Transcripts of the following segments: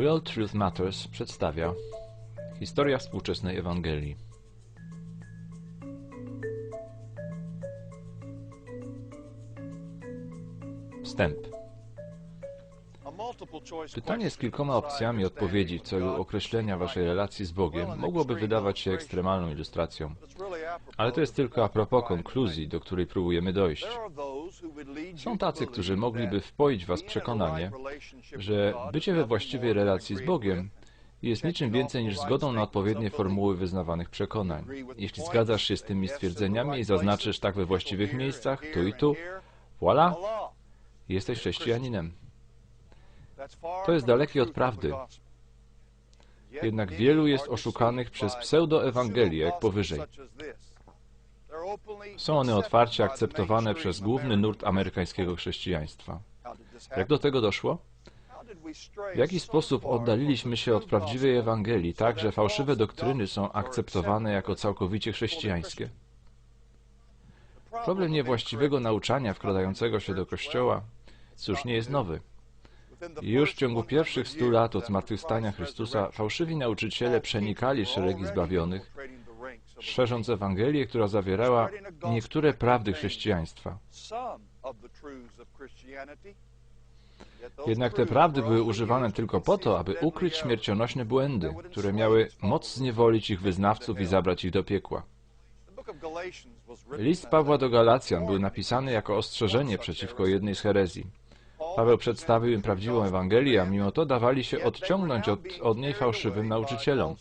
Real Truth Matters przedstawia Historia współczesnej Ewangelii. Wstęp. Pytanie z kilkoma opcjami odpowiedzi w celu określenia Waszej relacji z Bogiem mogłoby wydawać się ekstremalną ilustracją, ale to jest tylko a propos konkluzji, do której próbujemy dojść. Są tacy, którzy mogliby wpoić Was przekonanie, że bycie we właściwej relacji z Bogiem jest niczym więcej niż zgodą na odpowiednie formuły wyznawanych przekonań. Jeśli zgadzasz się z tymi stwierdzeniami i zaznaczysz tak we właściwych miejscach, tu i tu, voilà, jesteś chrześcijaninem. To jest dalekie od prawdy. Jednak wielu jest oszukanych przez pseudoewangelię, jak powyżej. Są one otwarcie akceptowane przez główny nurt amerykańskiego chrześcijaństwa. Jak do tego doszło? W jaki sposób oddaliliśmy się od prawdziwej Ewangelii, tak że fałszywe doktryny są akceptowane jako całkowicie chrześcijańskie? Problem niewłaściwego nauczania wkradającego się do Kościoła, cóż, nie jest nowy. Już w ciągu pierwszych stu lat od zmartwychwstania Chrystusa fałszywi nauczyciele przenikali szeregi zbawionych, szerząc Ewangelię, która zawierała niektóre prawdy chrześcijaństwa. Jednak te prawdy były używane tylko po to, aby ukryć śmiercionośne błędy, które miały moc zniewolić ich wyznawców i zabrać ich do piekła. List Pawła do Galacjan był napisany jako ostrzeżenie przeciwko jednej z herezji. Paweł przedstawił im prawdziwą Ewangelię, a mimo to dawali się odciągnąć od, od niej fałszywym nauczycielom.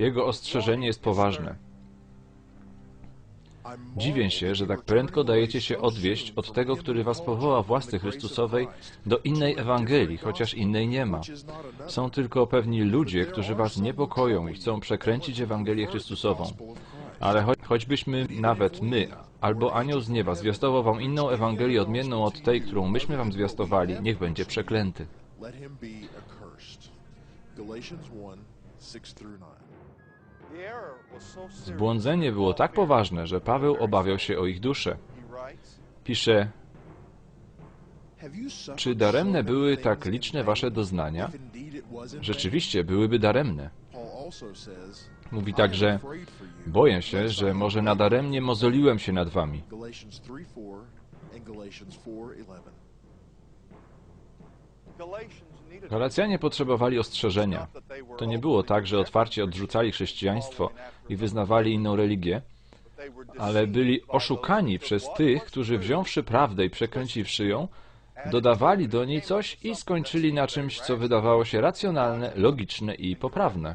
Jego ostrzeżenie jest poważne. Dziwię się, że tak prędko dajecie się odwieść od tego, który was powoła w łasce Chrystusowej do innej Ewangelii, chociaż innej nie ma. Są tylko pewni ludzie, którzy was niepokoją i chcą przekręcić Ewangelię Chrystusową. Ale cho choćbyśmy nawet my, albo anioł z nieba zwiastował wam inną Ewangelię odmienną od tej, którą myśmy wam zwiastowali, niech będzie przeklęty. Zbłądzenie było tak poważne, że Paweł obawiał się o ich duszę. Pisze, czy daremne były tak liczne wasze doznania? Rzeczywiście byłyby daremne. Mówi także, boję się, że może nadaremnie mozoliłem się nad wami. Galacjanie potrzebowali ostrzeżenia. To nie było tak, że otwarcie odrzucali chrześcijaństwo i wyznawali inną religię, ale byli oszukani przez tych, którzy wziąwszy prawdę i przekręciwszy ją, dodawali do niej coś i skończyli na czymś, co wydawało się racjonalne, logiczne i poprawne.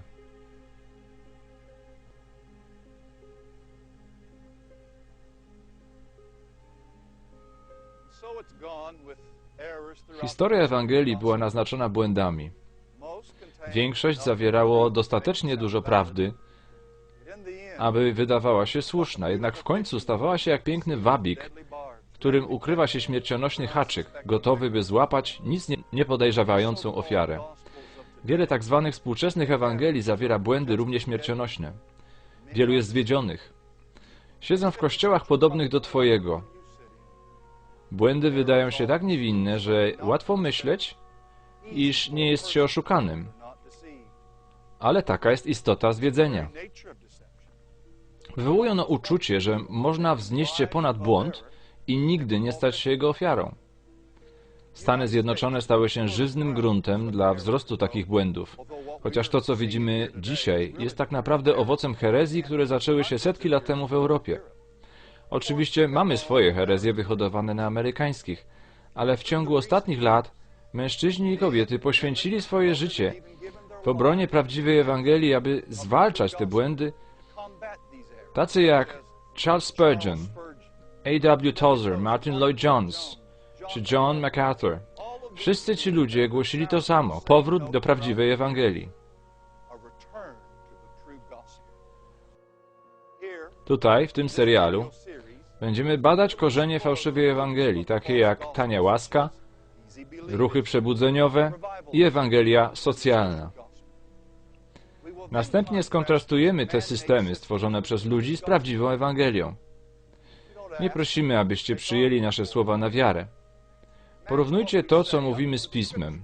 Historia Ewangelii była naznaczona błędami. Większość zawierało dostatecznie dużo prawdy, aby wydawała się słuszna, jednak w końcu stawała się jak piękny wabik, w którym ukrywa się śmiercionośny haczyk, gotowy by złapać nic nie podejrzewającą ofiarę. Wiele tak zwanych współczesnych Ewangelii zawiera błędy równie śmiercionośne. Wielu jest zwiedzionych. Siedzą w kościołach podobnych do Twojego. Błędy wydają się tak niewinne, że łatwo myśleć, iż nie jest się oszukanym. Ale taka jest istota zwiedzenia. Wywołują ono uczucie, że można wznieść się ponad błąd i nigdy nie stać się jego ofiarą. Stany Zjednoczone stały się żyznym gruntem dla wzrostu takich błędów, chociaż to, co widzimy dzisiaj, jest tak naprawdę owocem herezji, które zaczęły się setki lat temu w Europie. Oczywiście mamy swoje herezje wyhodowane na amerykańskich, ale w ciągu ostatnich lat mężczyźni i kobiety poświęcili swoje życie w obronie prawdziwej Ewangelii, aby zwalczać te błędy, tacy jak Charles Spurgeon, A.W. Tozer, Martin Lloyd-Jones czy John MacArthur. Wszyscy ci ludzie głosili to samo, powrót do prawdziwej Ewangelii. Tutaj, w tym serialu, będziemy badać korzenie fałszywej Ewangelii, takie jak tania łaska, ruchy przebudzeniowe i Ewangelia socjalna. Następnie skontrastujemy te systemy stworzone przez ludzi z prawdziwą Ewangelią. Nie prosimy, abyście przyjęli nasze słowa na wiarę. Porównujcie to, co mówimy z Pismem.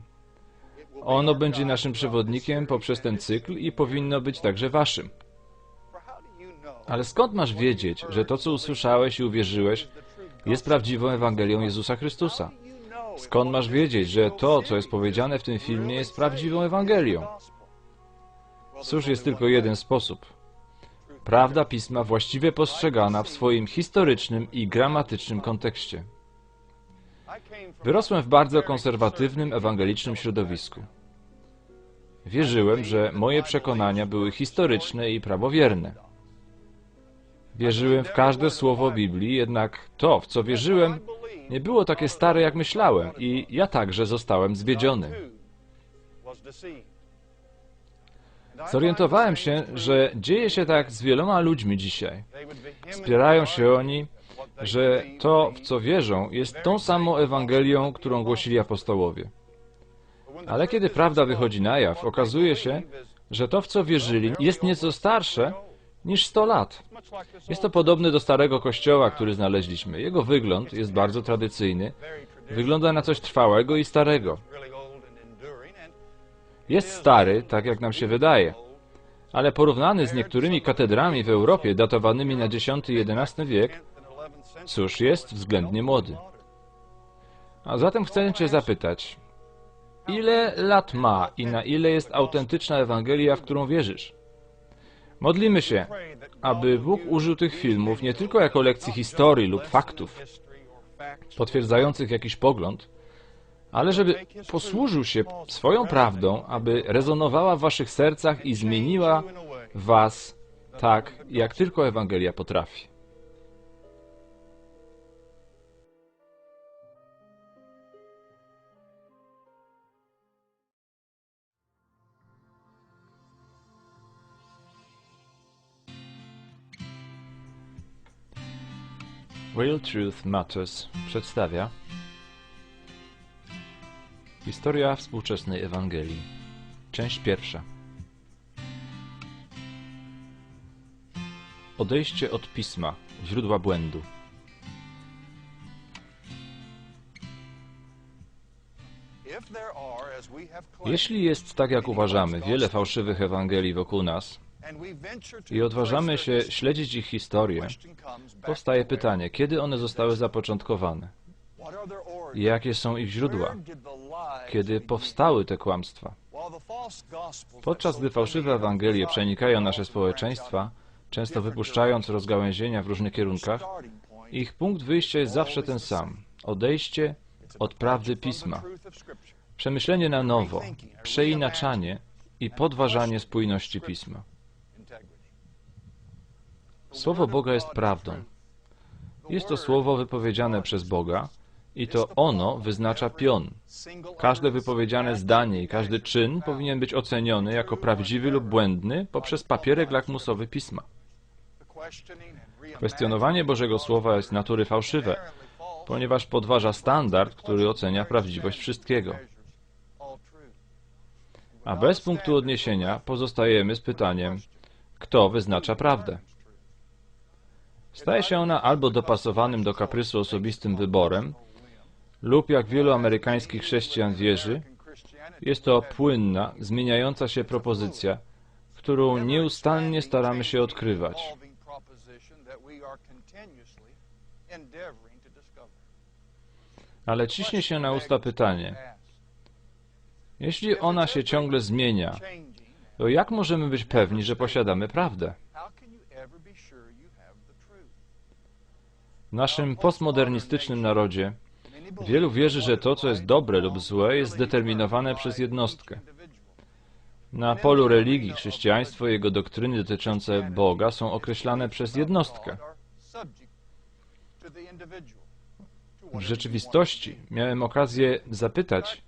Ono będzie naszym przewodnikiem poprzez ten cykl i powinno być także waszym. Ale skąd masz wiedzieć, że to, co usłyszałeś i uwierzyłeś, jest prawdziwą Ewangelią Jezusa Chrystusa? Skąd masz wiedzieć, że to, co jest powiedziane w tym filmie, jest prawdziwą Ewangelią? Cóż, jest tylko jeden sposób. Prawda Pisma właściwie postrzegana w swoim historycznym i gramatycznym kontekście. Wyrosłem w bardzo konserwatywnym, ewangelicznym środowisku. Wierzyłem, że moje przekonania były historyczne i prawowierne. Wierzyłem w każde słowo Biblii, jednak to, w co wierzyłem, nie było takie stare, jak myślałem i ja także zostałem zwiedziony. Zorientowałem się, że dzieje się tak z wieloma ludźmi dzisiaj. Spierają się oni, że to, w co wierzą, jest tą samą Ewangelią, którą głosili apostołowie. Ale kiedy prawda wychodzi na jaw, okazuje się, że to, w co wierzyli, jest nieco starsze niż 100 lat. Jest to podobne do starego kościoła, który znaleźliśmy. Jego wygląd jest bardzo tradycyjny, wygląda na coś trwałego i starego. Jest stary, tak jak nam się wydaje, ale porównany z niektórymi katedrami w Europie datowanymi na X i XI wiek, cóż, jest względnie młody. A zatem chcę Cię zapytać, ile lat ma i na ile jest autentyczna Ewangelia, w którą wierzysz? Modlimy się, aby Bóg użył tych filmów nie tylko jako lekcji historii lub faktów potwierdzających jakiś pogląd, ale żeby posłużył się swoją prawdą, aby rezonowała w waszych sercach i zmieniła was tak, jak tylko Ewangelia potrafi. Real Truth Matters przedstawia Historia współczesnej Ewangelii. Część pierwsza. Odejście od Pisma Źródła błędu. Jeśli jest tak, jak uważamy, wiele fałszywych Ewangelii wokół nas, i odważamy się śledzić ich historię, powstaje pytanie, kiedy one zostały zapoczątkowane? Jakie są ich źródła? Kiedy powstały te kłamstwa? Podczas gdy fałszywe Ewangelie przenikają nasze społeczeństwa, często wypuszczając rozgałęzienia w różnych kierunkach, ich punkt wyjścia jest zawsze ten sam. Odejście od prawdy Pisma. Przemyślenie na nowo, przeinaczanie i podważanie spójności Pisma. Słowo Boga jest prawdą. Jest to słowo wypowiedziane przez Boga i to ono wyznacza pion. Każde wypowiedziane zdanie i każdy czyn powinien być oceniony jako prawdziwy lub błędny poprzez papierek lakmusowy pisma. Kwestionowanie Bożego Słowa jest natury fałszywe, ponieważ podważa standard, który ocenia prawdziwość wszystkiego. A bez punktu odniesienia pozostajemy z pytaniem, kto wyznacza prawdę. Staje się ona albo dopasowanym do kaprysu osobistym wyborem, lub jak wielu amerykańskich chrześcijan wierzy, jest to płynna, zmieniająca się propozycja, którą nieustannie staramy się odkrywać. Ale ciśnie się na usta pytanie, jeśli ona się ciągle zmienia, to jak możemy być pewni, że posiadamy prawdę? W naszym postmodernistycznym narodzie wielu wierzy, że to, co jest dobre lub złe, jest zdeterminowane przez jednostkę. Na polu religii chrześcijaństwo i jego doktryny dotyczące Boga są określane przez jednostkę. W rzeczywistości miałem okazję zapytać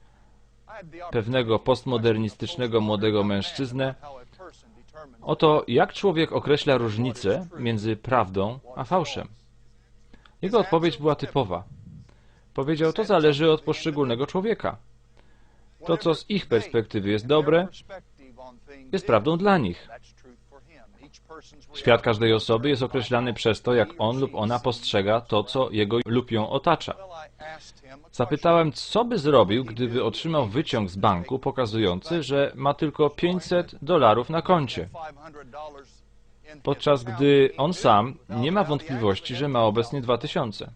pewnego postmodernistycznego młodego mężczyznę o to, jak człowiek określa różnicę między prawdą a fałszem. Jego odpowiedź była typowa. Powiedział, to zależy od poszczególnego człowieka. To, co z ich perspektywy jest dobre, jest prawdą dla nich. Świat każdej osoby jest określany przez to, jak on lub ona postrzega to, co jego lub ją otacza. Zapytałem, co by zrobił, gdyby otrzymał wyciąg z banku pokazujący, że ma tylko 500 dolarów na koncie, podczas gdy on sam nie ma wątpliwości, że ma obecnie 2000.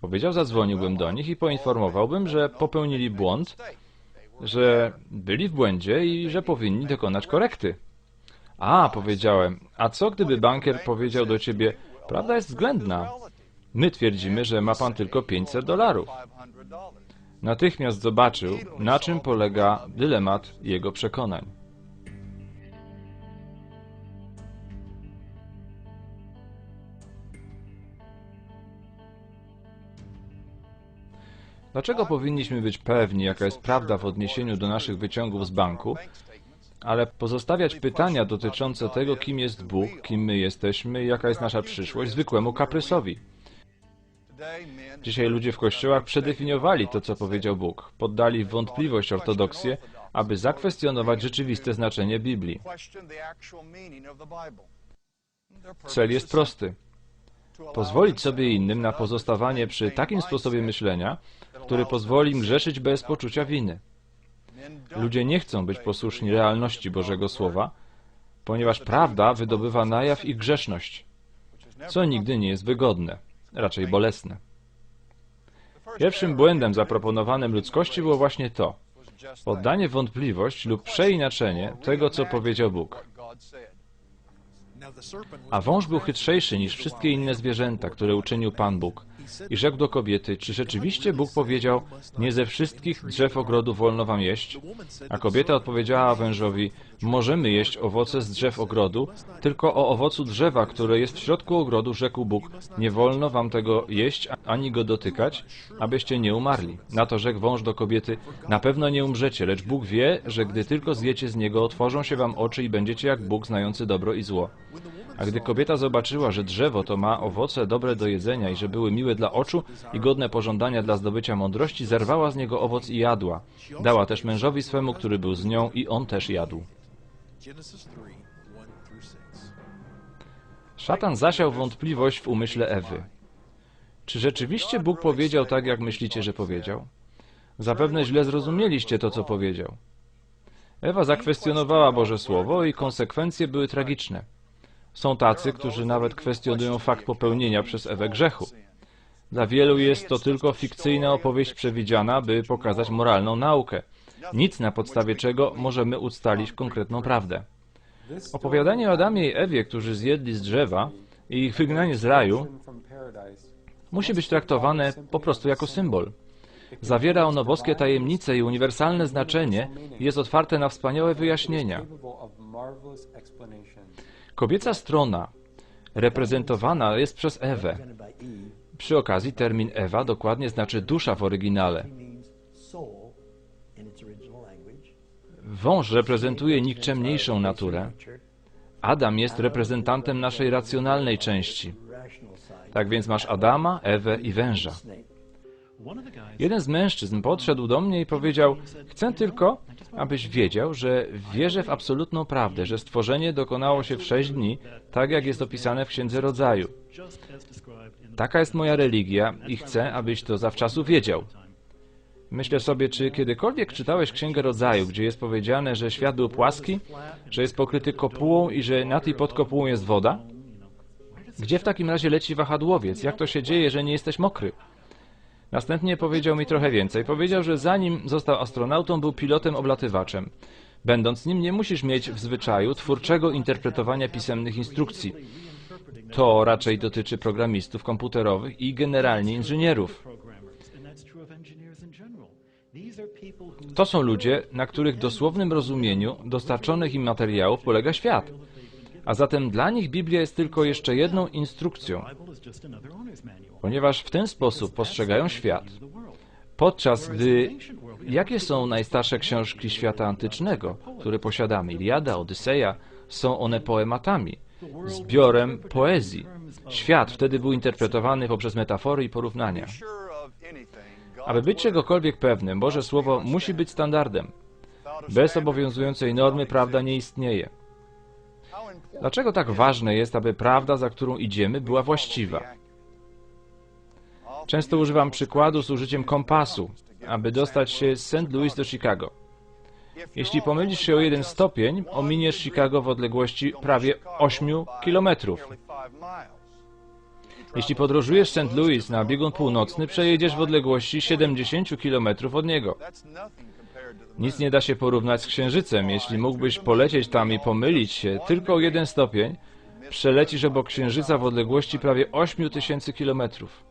Powiedział, zadzwoniłbym do nich i poinformowałbym, że popełnili błąd, że byli w błędzie i że powinni dokonać korekty. A, powiedziałem, a co gdyby bankier powiedział do ciebie, prawda jest względna. My twierdzimy, że ma pan tylko 500 dolarów. Natychmiast zobaczył, na czym polega dylemat jego przekonań. Dlaczego powinniśmy być pewni, jaka jest prawda w odniesieniu do naszych wyciągów z banku, ale pozostawiać pytania dotyczące tego, kim jest Bóg, kim my jesteśmy i jaka jest nasza przyszłość, zwykłemu kaprysowi? Dzisiaj ludzie w kościołach przedefiniowali to, co powiedział Bóg, poddali w wątpliwość ortodoksję, aby zakwestionować rzeczywiste znaczenie Biblii. Cel jest prosty. Pozwolić sobie innym na pozostawanie przy takim sposobie myślenia, który pozwoli im grzeszyć bez poczucia winy. Ludzie nie chcą być posłuszni realności Bożego Słowa, ponieważ prawda wydobywa na jaw ich grzeszność, co nigdy nie jest wygodne, raczej bolesne. Pierwszym błędem zaproponowanym ludzkości było właśnie to poddanie wątpliwość lub przeinaczenie tego, co powiedział Bóg. A wąż był chytrzejszy niż wszystkie inne zwierzęta, które uczynił Pan Bóg. I rzekł do kobiety, czy rzeczywiście Bóg powiedział, nie ze wszystkich drzew ogrodu wolno wam jeść? A kobieta odpowiedziała wężowi, możemy jeść owoce z drzew ogrodu, tylko o owocu drzewa, które jest w środku ogrodu, rzekł Bóg, nie wolno wam tego jeść, ani go dotykać, abyście nie umarli. Na to rzekł wąż do kobiety, na pewno nie umrzecie, lecz Bóg wie, że gdy tylko zjecie z niego, otworzą się wam oczy i będziecie jak Bóg, znający dobro i zło. A gdy kobieta zobaczyła, że drzewo to ma owoce dobre do jedzenia i że były miłe dla oczu i godne pożądania dla zdobycia mądrości, zerwała z niego owoc i jadła. Dała też mężowi swemu, który był z nią i on też jadł. Szatan zasiał wątpliwość w umyśle Ewy. Czy rzeczywiście Bóg powiedział tak, jak myślicie, że powiedział? Zapewne źle zrozumieliście to, co powiedział. Ewa zakwestionowała Boże Słowo i konsekwencje były tragiczne. Są tacy, którzy nawet kwestionują fakt popełnienia przez Ewę grzechu. Dla wielu jest to tylko fikcyjna opowieść przewidziana, by pokazać moralną naukę. Nic na podstawie czego możemy ustalić konkretną prawdę. Opowiadanie o Adamie i Ewie, którzy zjedli z drzewa i ich wygnanie z raju, musi być traktowane po prostu jako symbol. Zawiera ono boskie tajemnice i uniwersalne znaczenie jest otwarte na wspaniałe wyjaśnienia. Kobieca strona reprezentowana jest przez Ewę. Przy okazji termin Ewa dokładnie znaczy dusza w oryginale. Wąż reprezentuje nikczemniejszą naturę. Adam jest reprezentantem naszej racjonalnej części. Tak więc masz Adama, Ewę i węża. Jeden z mężczyzn podszedł do mnie i powiedział: Chcę tylko, abyś wiedział, że wierzę w absolutną prawdę, że stworzenie dokonało się w sześć dni, tak jak jest opisane w Księdze Rodzaju. Taka jest moja religia i chcę, abyś to zawczasu wiedział. Myślę sobie, czy kiedykolwiek czytałeś Księgę Rodzaju, gdzie jest powiedziane, że świat był płaski, że jest pokryty kopułą i że nad i pod kopułą jest woda? Gdzie w takim razie leci wahadłowiec? Jak to się dzieje, że nie jesteś mokry? Następnie powiedział mi trochę więcej. Powiedział, że zanim został astronautą, był pilotem oblatywaczem. Będąc nim, nie musisz mieć w zwyczaju twórczego interpretowania pisemnych instrukcji. To raczej dotyczy programistów komputerowych i generalnie inżynierów. To są ludzie, na których dosłownym rozumieniu dostarczonych im materiałów polega świat. A zatem dla nich Biblia jest tylko jeszcze jedną instrukcją, ponieważ w ten sposób postrzegają świat. Podczas gdy jakie są najstarsze książki świata antycznego, które posiadamy? Iliada, Odyseja, są one poematami, zbiorem poezji. Świat wtedy był interpretowany poprzez metafory i porównania. Aby być czegokolwiek pewnym, Boże Słowo musi być standardem. Bez obowiązującej normy prawda nie istnieje. Dlaczego tak ważne jest, aby prawda, za którą idziemy, była właściwa? Często używam przykładu z użyciem kompasu, aby dostać się z St. Louis do Chicago. Jeśli pomylisz się o jeden stopień, ominiesz Chicago w odległości prawie 8 kilometrów. Jeśli podróżujesz St. Louis na biegun północny, przejedziesz w odległości 70 km od niego. Nic nie da się porównać z Księżycem. Jeśli mógłbyś polecieć tam i pomylić się tylko o jeden stopień, przelecisz obok Księżyca w odległości prawie 8 tysięcy kilometrów.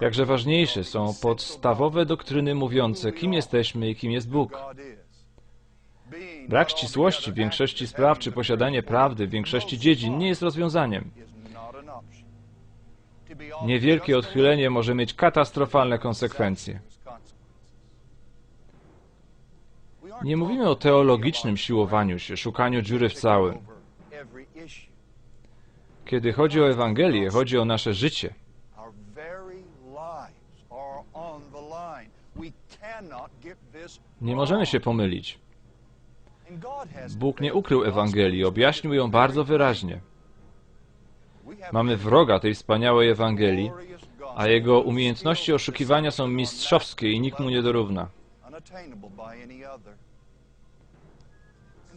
Jakże ważniejsze są podstawowe doktryny mówiące, kim jesteśmy i kim jest Bóg. Brak ścisłości w większości spraw czy posiadanie prawdy w większości dziedzin nie jest rozwiązaniem. Niewielkie odchylenie może mieć katastrofalne konsekwencje. Nie mówimy o teologicznym siłowaniu się, szukaniu dziury w całym. Kiedy chodzi o Ewangelię, chodzi o nasze życie. Nie możemy się pomylić. Bóg nie ukrył Ewangelii, objaśnił ją bardzo wyraźnie. Mamy wroga tej wspaniałej Ewangelii, a jego umiejętności oszukiwania są mistrzowskie i nikt mu nie dorówna.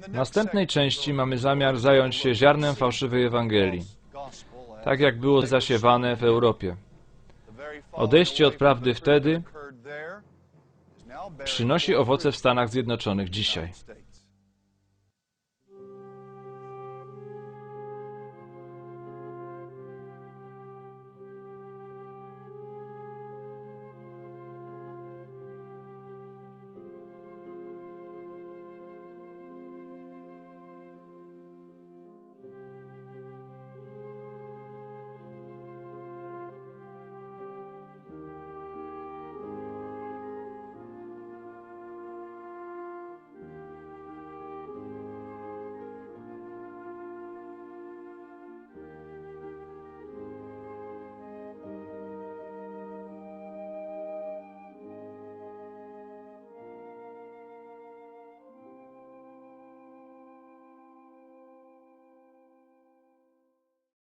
W następnej części mamy zamiar zająć się ziarnem fałszywej Ewangelii, tak jak było zasiewane w Europie. Odejście od prawdy wtedy przynosi owoce w Stanach Zjednoczonych dzisiaj.